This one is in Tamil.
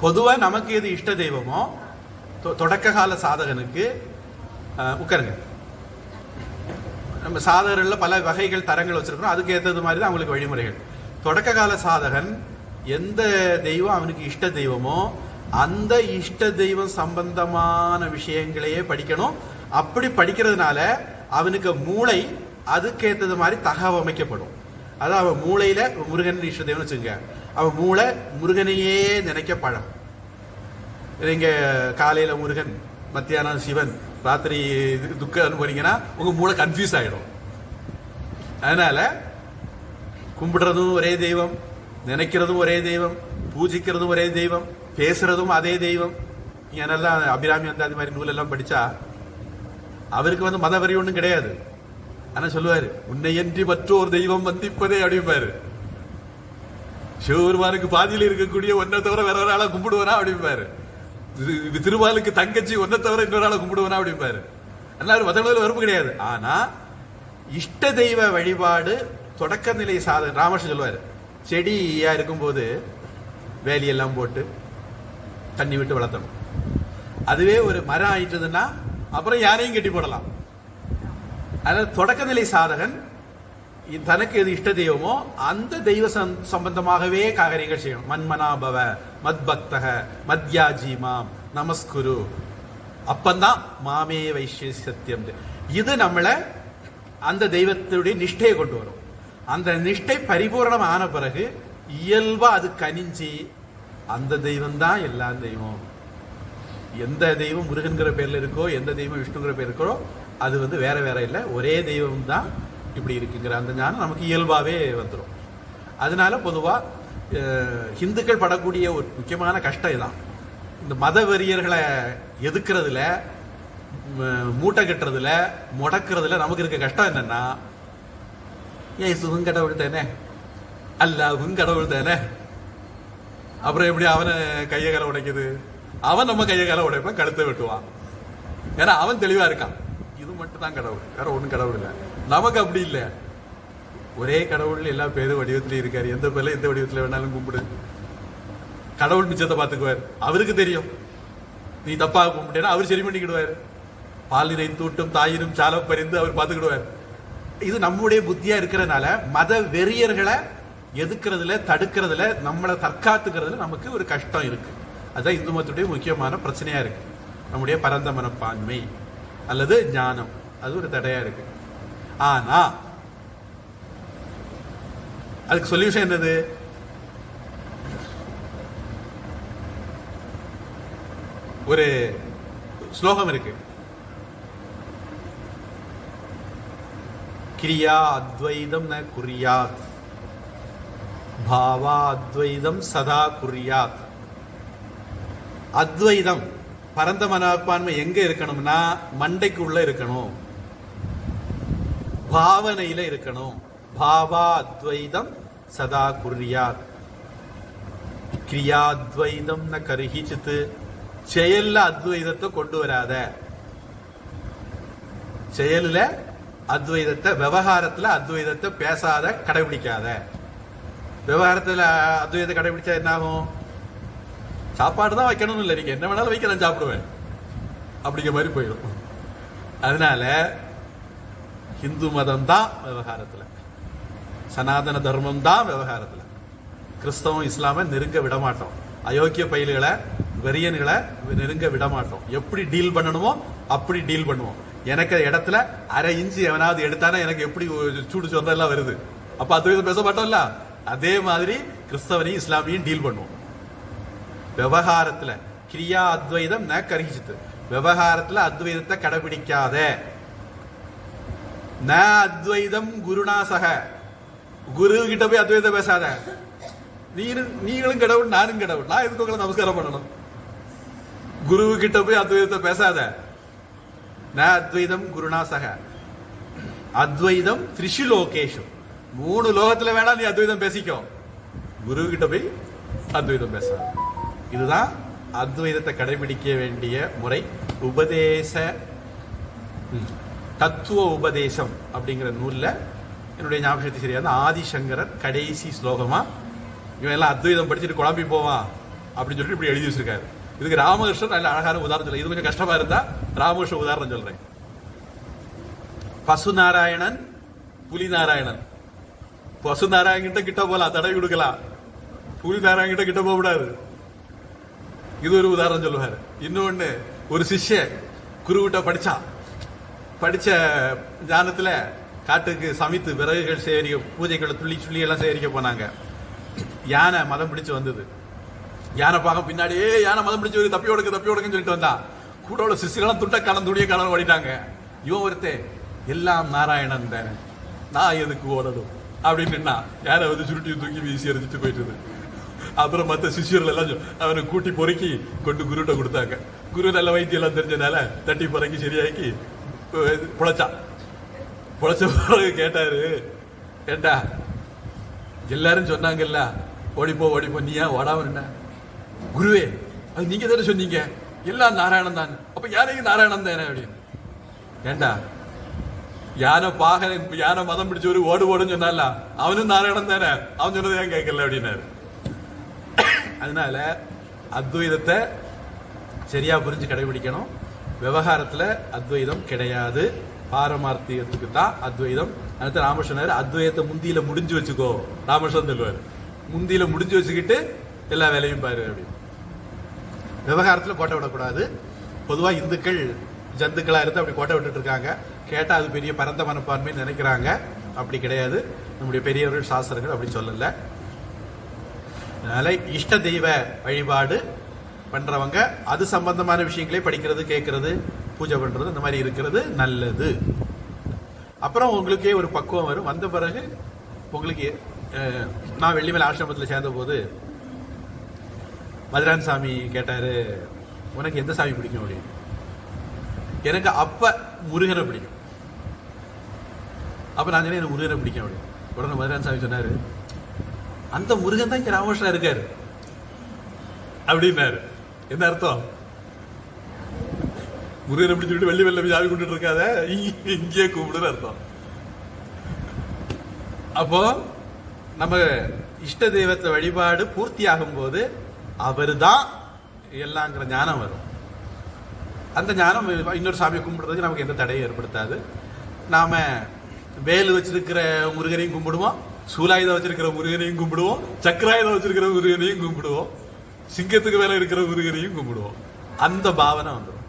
பொதுவாக பொதுவா நமக்கு எது இஷ்ட தெய்வமோ தொ- தொடக்க கால சாதகனுக்கு உட்காருங்க. நம்ம சாதகர்களில் பல வகைகள் தரங்கள் வச்சிருக்கிறோம். அதுக்கு ஏற்றது மாதிரி தான் அவங்களுக்கு வழிமுறைகள். தொடக்க கால சாதகன் எந்த தெய்வம் அவனுக்கு இஷ்ட தெய்வமோ அந்த இஷ்ட தெய்வம் சம்பந்தமான விஷயங்களையே படிக்கணும். அப்படி படிக்கிறதுனால அவனுக்கு மூளை அதுக்கேற்றது மாதிரி தகவமைக்கப்படும் அதாவது அவன் மூளையில முருகன் இஷ்ட தெய்வம்னு வச்சுங்க. அவன் மூளை முருகனையே நினைக்க பழகும் நீங்க காலையில முருகன் மத்தியானம் சிவன் ராத்திரி துக்கம் போனீங்கன்னா உங்க மூளை கன்ஃபியூஸ் ஆயிடும். அதனால கும்பிடுறதும் ஒரே தெய்வம் நினைக்கிறதும் ஒரே தெய்வம் பூஜிக்கிறதும் ஒரே தெய்வம் பேசுறதும் அதே தெய்வம். நீங்க நல்லா அபிராமி அந்த அது மாதிரி நூலெல்லாம் படிச்சா அவருக்கு வந்து மதவரி ஒன்றும் கிடையாது. ஆனா சொல்லுவாரு? உன்னையன்றி மற்றொரு தெய்வம் வந்திப்பதே அப்படிம்பாரு. சிவபெருமானுக்கு பாதியில் இருக்கக்கூடிய ஒன்றை தவிர வேற ஒரு ஆளா கும்பிடுவனா அப்படிம்பாரு. திருமாலுக்கு தங்கச்சி ஒன்றை தவிர இன்னொரு ஆளை கும்பிடுவனா அப்படிம்பாரு. எல்லாரும் மதங்களில் வெறுப்பு கிடையாது. ஆனா இஷ்ட தெய்வ வழிபாடு தொடக்க நிலை சாத ராமகிருஷ்ணன் சொல்லுவாரு. செடியா இருக்கும்போது வேலியெல்லாம் போட்டு தண்ணி விட்டு வளர்த்தணும். அதுவே ஒரு மரம் ஆயிட்டதுன்னா அப்புறம் யாரையும் கட்டி போடலாம். அதாவது தொடக்க நிலை சாதகன் தனக்கு எது இஷ்ட தெய்வமோ அந்த தெய்வ சம்- சம்பந்தமாகவே காரியங்கள் செய்யணும். மன்மனாபவ மத்பக்தக மத்யாஜி மாம் நமஸ்குரு. அப்பந்தான் மாமே வைஷ்ய சத்தியம் இது நம்மளை அந்த தெய்வத்துடைய நிஷ்டையை கொண்டு வரும். அந்த நிஷ்டை பரிபூரணம் ஆன பிறகு இயல்பா அது கனிஞ்சி அந்த தெய்வம் தான் எல்லா தெய்வம் எந்த தெய்வம் முருகன்கிற பேரில் இருக்கோ எந்த தெய்வம் விஷ்ணுங்கிற பேர் இருக்கோ அது வந்து வேற வேற இல்லை. ஒரே தெய்வம் தான் இப்படி இருக்குங்கிற அந்த ஞானம் நமக்கு இயல்பாகவே வந்துடும் அதனால பொதுவாக ஹிந்துக்கள் படக்கூடிய ஒரு முக்கியமான கஷ்டம் இதான். இந்த மத வெறியர்களை எதுக்கிறதுல மூட்டை கட்டுறதுல முடக்கிறதுல நமக்கு இருக்க கஷ்டம் என்னன்னா ஏசுவும் கடவுள் தானே? அல்லாவும் கடவுள் தானே? அப்புறம் எப்படி அவனை கையை உடைக்குது? அவன் நம்ம கையை கால உடைப்பான் கழுத்தை வெட்டுவான். ஏன்னா அவன் தெளிவா இருக்கான். இது மட்டும் தான் கடவுள். வேற ஒன்றும் கடவுள் இல்லை. நமக்கு அப்படி இல்லை. ஒரே கடவுள் எல்லா பேரும் வடிவத்திலயும் இருக்காரு. எந்த பேர்ல எந்த வடிவத்தில் வேணாலும் கும்பிடு. கடவுள் மிச்சத்தை பார்த்துக்குவார். அவருக்கு தெரியும். நீ தப்பாக கும்பிட்டேன்னா அவர் சரி பண்ணிக்கிடுவார். பாலினை தூட்டும் தாயினும் சால பறிந்து அவர் பார்த்துக்கிடுவார். இது நம்முடைய புத்தியா இருக்கிறனால மத வெறியர்களை எதுக்கிறதுல தடுக்கிறதுல நம்மளை தற்காத்துக்கிறதுல நமக்கு ஒரு கஷ்டம் இருக்குது அதுதான் இந்து மதத்துடைய முக்கியமான பிரச்சனையா இருக்கு. நம்முடைய பரந்த மனப்பான்மை அல்லது ஞானம். அது ஒரு தடையா இருக்கு. ஆனா அதுக்கு சொல்யூஷன் என்னது? ஒரு ஸ்லோகம் இருக்கு. கிரியா அத்வைதம் ந குறியாத் பாவா அத்வைதம் சதா குறியாத் அத்வைதம். பரந்த மனப்பான்மை எங்க இருக்கணும்னா மண்டைக்குள்ள இருக்கணும். பாவனையில இருக்கணும். பாவா அத்வைதம் சதா குறியார் கிரியாத்வைதம் கருகி கருகிச்சித்து. செயல்ல அத்வைதத்தை கொண்டு வராத. செயல்ல அத்வைதத்தை விவகாரத்துல அத்வைதத்தை பேசாத கடைபிடிக்காத. விவகாரத்துல அத்வைதத்தை கடைபிடிச்சா என்ன ஆகும் சாப்பாடு தான் வைக்கணும்னு இல்லை. நீங்கள் என்ன வேணாலும் வைக்க நான் சாப்பிடுவேன். அப்படிங்கிற மாதிரி போயிடும். அதனால ஹிந்து மதம் தான் விவகாரத்தில். சனாதன தர்மம் தான் விவகாரத்தில். கிறிஸ்தவம் இஸ்லாமை நெருங்க விட மாட்டோம். அயோக்கிய பயில்களை வெறியன்களை நெருங்க விட மாட்டோம். எப்படி டீல் பண்ணணுமோ அப்படி டீல் பண்ணுவோம். எனக்கு இடத்துல அரை இன்ச்சு எவனாவது எடுத்தானா எனக்கு எப்படி சூடு சொந்தம் எல்லாம் வருது. அப்போ அது பேச மாட்டோம்ல? அதே மாதிரி கிறிஸ்தவனையும் இஸ்லாமியும் டீல் பண்ணுவோம். விவகாரத்துல கிரியா அத்வைதம் ந கருகிச்சித்து விவகாரத்துல அத்வைதத்தை கடைபிடிக்காத. ந அத்வைதம் குருநாசக குரு கிட்ட போய் அத்வைதம் பேசாத. நீரும் நீங்களும் கடவுள் நானும் கடவுள். நான் எதுக்கு உங்களை நமஸ்காரம் பண்ணணும்? குரு கிட்ட போய் அத்வைதத்தை பேசாத. ந அத்வைதம் குருநாசக அத்வைதம் த்ரிஷு லோகேஷு மூணு லோகத்துல வேணா நீ அத்வைதம் பேசிக்கோ. குரு கிட்ட போய் அத்வைதம் பேசாத. இதுதான் அத்வைதத்தை கடைபிடிக்க வேண்டிய முறை. உபதேச தத்துவ உபதேசம் அப்படிங்கிற நூல்ல என்னுடைய ஞாபகத்தை சரியா? ஆதிசங்கரர் கடைசி ஸ்லோகமா இவன் எல்லாம் அத்வைதம் படிச்சுட்டு குழம்பி போவான் அப்படின்னு சொல்லிட்டு இப்படி எழுதி வச்சிருக்காரு. இதுக்கு ராமகிருஷ்ணன் நல்ல அழகான உதாரணம் சொல்ல இது கொஞ்சம் கஷ்டமா இருந்தா ராமகிருஷ்ண உதாரணம் சொல்றேன். பசு நாராயணன் புலி நாராயணன் பசு நாராயணன் கிட்ட கிட்ட போகலாம் தடவி கொடுக்கலாம். புலி நாராயணன் கிட்ட கிட்ட போக கூடாது இது ஒரு உதாரணம் சொல்லுவார் இன்னொன்னு ஒரு சிஷ்ய குருவிட்ட படிச்சான் படிச்ச ஞானத்துல காட்டுக்கு சமைத்து விறகுகள் சேகரிக்க பூஜைகளை துள்ளி சுள்ளி எல்லாம் சேகரிக்க போனாங்க யானை மதம் பிடிச்சு வந்தது யானை பார்க்க பின்னாடியே யானை மதம் பிடிச்சி ஒரு தப்பி ஒடுக்க தப்பி ஒடுக்குன்னு சொல்லிட்டு வந்தான் கூட உள்ள சிசுகளும் துண்ட கலந்து துணிய கலந்து ஓடிட்டாங்க இவன் ஒருத்தன் எல்லாம் நாராயணன் தானே நான் எதுக்கு ஓடணும் அப்படின்னு யாரை யானை வந்து சுருட்டி தூக்கி வீசி எறிஞ்சிட்டு போயிட்டு அப்புறம் மத்த சிஷியர்கள் எல்லாம் அவனை கூட்டி பொறுக்கி கொண்டு குருட்ட கொடுத்தாங்க. குரு நல்ல வைத்தியம் எல்லாம் தெரிஞ்சனால தட்டி பொறக்கி சரியாக்கி புழைச்சா. புழைச்ச பிறகு கேட்டாரு ஏண்டா எல்லாரும் சொன்னாங்கல்ல ஓடிப்போ ஓடிப்போ நீ ஏன் ஓடாம என்ன குருவே அது நீங்க தானே சொன்னீங்க. எல்லாம் நாராயணன் தான். அப்ப யாரையும் நாராயணன் தானே? அப்படின்னு. ஏண்டா யானை பாக யானை மதம் பிடிச்ச ஒரு ஓடு ஓடுன்னு சொன்னால அவனும் நாராயணன் தானே? அவன் சொன்னதை ஏன் கேட்கல? அப்படின்னாரு. அதனால அத்வைதத்தை சரியா புரிஞ்சு கடைபிடிக்கணும். விவகாரத்துல அத்வைதம் கிடையாது. பாரமார்த்தியத்துக்கு தான் அத்வைதம். அடுத்து ராமகிருஷ்ணர் அத்வைதத்தை முந்தியில முடிஞ்சு வச்சுக்கோ. ராமகிருஷ்ணன் சொல்லுவார். முந்தியில முடிஞ்சு வச்சுக்கிட்டு எல்லா வேலையும் பாரு அப்படி விவகாரத்துல கோட்டை விடக்கூடாது. பொதுவா இந்துக்கள் ஜந்துக்களா இருந்து அப்படி கோட்டை விட்டுட்டு இருக்காங்க. கேட்டா அது பெரிய பரந்த மனப்பான்மைன்னு நினைக்கிறாங்க. அப்படி கிடையாது. நம்முடைய பெரியவர்கள் சாஸ்திரங்கள் அப்படி சொல்லலை. அதனால இஷ்ட தெய்வ வழிபாடு பண்றவங்க அது சம்பந்தமான விஷயங்களே படிக்கிறது கேட்கறது பூஜை பண்றது இந்த மாதிரி இருக்கிறது நல்லது. அப்புறம் உங்களுக்கே ஒரு பக்குவம் வரும். வந்த பிறகு உங்களுக்கு நான் வெள்ளிமலை ஆசிரமத்தில் சேர்ந்த போது மதுரான் சாமி கேட்டாரு உனக்கு எந்த சாமி பிடிக்கும்? அப்படின்னு. எனக்கு அப்ப முருகனை பிடிக்கும். அப்ப நான் சொன்னேன் எனக்கு முருகனை பிடிக்கும். அப்படின்னு. உடனே மதுரான் சாமி சொன்னாரு அந்த முருகன் தான் இங்க ராமகிருஷ்ணா இருக்காரு. அப்படின்னாரு. என்ன அர்த்தம்? முருகன் முருகனை சொல்லிட்டு வெள்ளி வெள்ளை சாமி கொண்டுட்டு இருக்காத. இங்கே இங்கேயே கூப்பிடுன்னு அர்த்தம். அப்போ நம்ம இஷ்ட தெய்வத்தை வழிபாடு பூர்த்தி ஆகும்போது அவர்தான் எல்லாங்கிற ஞானம் வரும். அந்த ஞானம் இன்னொரு சாமியை கும்பிடுறதுக்கு நமக்கு எந்த தடையும் ஏற்படுத்தாது. நாம வேலு வச்சிருக்கிற முருகனையும் கும்பிடுவோம். சூலாயுதம் வச்சிருக்கிற முருகனையும் கும்பிடுவோம் சக்கராயுதம் வச்சிருக்கிற முருகனையும் கும்பிடுவோம் சிங்கத்துக்கு மேல இருக்கிற முருகனையும் கும்பிடுவோம். அந்த பாவனை வந்துடும்.